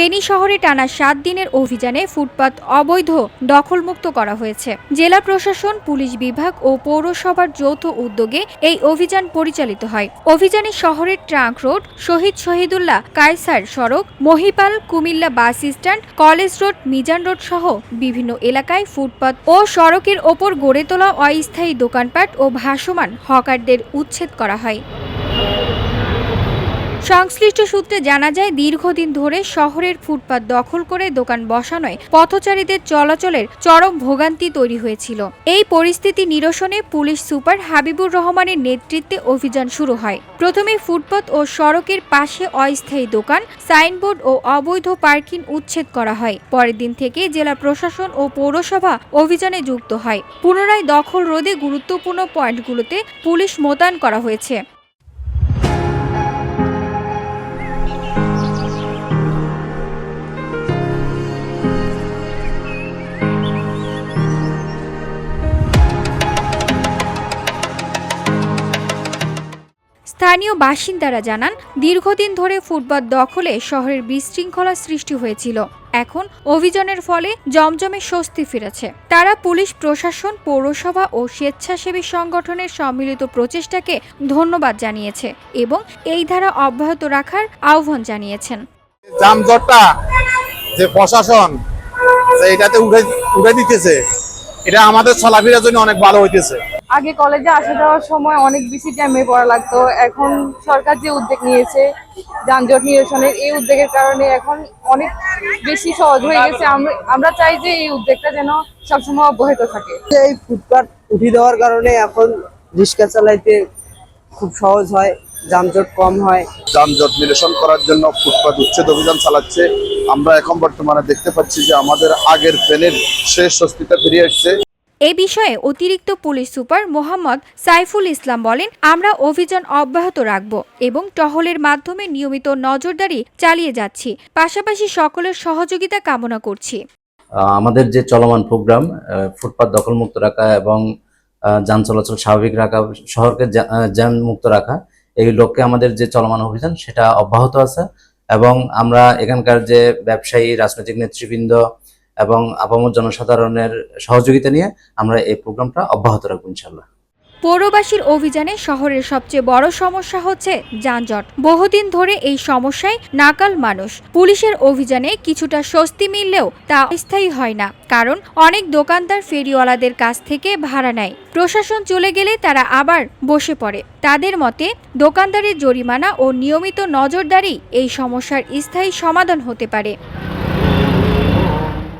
ফেনী শহরে টানা সাত দিনের অভিযানে ফুটপাত অবৈধ দখলমুক্ত করা হয়েছে। জেলা প্রশাসন, পুলিশ বিভাগ ও পৌরসভার যৌথ উদ্যোগে এই অভিযান পরিচালিত হয়। অভিযানে শহরের ট্রাঙ্ক রোড, শহীদ শহীদুল্লাহ কায়সার সড়ক, Mohipal Comilla bus stand, college road, Mizan road সহ বিভিন্ন এলাকায় ফুটপাত ও সড়কের ওপর গড়ে তোলা অস্থায়ী দোকানপাট ও ভাসমান হকারদের উচ্ছেদ করা হয়। সংশ্লিষ্ট সূত্রে জানা যায়, দীর্ঘদিন ধরে শহরের ফুটপাত দখল করে দোকান বসানোয় পথচারীদের চলাচলের চরম ভোগান্তি তৈরি হয়েছিল। এই পরিস্থিতি নিরসনে পুলিশ সুপার হাবিবুর রহমানের নেতৃত্বে অভিযান শুরু হয়। প্রথমে ফুটপাত ও সড়কের পাশে অস্থায়ী দোকান, সাইনবোর্ড ও অবৈধ পার্কিং উচ্ছেদ করা হয়। পরের দিন থেকে জেলা প্রশাসন ও পৌরসভা অভিযানে যুক্ত হয়। পুনরায় দখল রোধে গুরুত্বপূর্ণ পয়েন্টগুলোতে পুলিশ মোতায়েন করা হয়েছে। স্থানীয় বাসিন্দারা জানান, দীর্ঘদিন ধরে ফুটপাত দখলে শহরের বিশৃঙ্খলা সৃষ্টি হয়েছিল। এখন অভিযানের ফলে জমজমে স্বস্তি ফিরেছে। তারা পুলিশ, প্রশাসন, পৌরসভা ও স্বেচ্ছাসেবী সংগঠনের সম্মিলিত প্রচেষ্টাকে ধন্যবাদ জানিয়েছে এবং এই ধারা অব্যাহত রাখার আহ্বান জানিয়েছেন। যানজটটা যে প্রশাসন এটাতে উঠে দিতেছে, এটা আমাদের চলাফেরার জন্য অনেক ভালো হইতেছে। আগে কলেজে আসা যাওয়ার সময় অনেক বেশি জ্যামে পড়া লাগতো। এখন সরকার যে উদ্যোগ নিয়েছে যানজট নিরসনের এই উদ্যোগের কারণে এখন অনেক বেশি সহজ হয়ে গেছে। আমরা আমরা চাই যে এই উদ্যোগটা যেন সবসময় অব্যাহত থাকে। এই ফুটপাত উঠি দেওয়ার কারণে এখন রিক্সা চালাইতে খুব সহজ হয় যানজট কম হয়। যানজট নিরসন করার জন্য ফুটপাত উচ্ছেদ অভিযান চালাচ্ছে। আমরা এখন বর্তমানে দেখতে পাচ্ছি যে আমাদের আগের ট্রেনের শেষ স্বস্তিটা ফিরে আসছে। এ বিষয়ে অতিরিক্ত পুলিশ সুপার মোহাম্মদ সাইফুল ইসলাম বলেন, আমরা অভিযান অব্যাহত রাখব এবং টহলের মাধ্যমে নিয়মিত নজরদারি চালিয়ে যাচ্ছি। পাশাপাশি সকলের সহযোগিতা কামনা করছি। আমাদের যে চলমান প্রোগ্রাম ফুটপাত দখলমুক্ত রাখা এবং যান চলাচল স্বাভাবিক রাখা, শহরকে যান মুক্ত রাখা, এই লক্ষ্যে আমাদের যে চলমান অভিযান, সেটা অব্যাহত আছে এবং আমরা এখানকার যে ব্যবসায়ী, রাজনৈতিক নেতৃবৃন্দ এবং আপামর জনসাধারণের সহযোগিতা নিয়ে আমরা এই প্রোগ্রামটা অব্যাহত রাখব ইনশাল্লাহ পৌরবাসীর অভিযানে শহরের সবচেয়ে বড় সমস্যা হচ্ছে যানজট। বহুদিন ধরে এই সমস্যায় নাকাল মানুষ। পুলিশের অভিযানে কিছুটা স্বস্তি মিললেও তা স্থায়ী হয় না, কারণ অনেক দোকানদার ফেরিওয়ালাদের কাছ থেকে ভাড়া নেয়। প্রশাসন চলে গেলে তারা আবার বসে পড়ে। তাদের মতে, দোকানদারের জরিমানা ও নিয়মিত নজরদারি এই সমস্যার স্থায়ী সমাধান হতে পারে।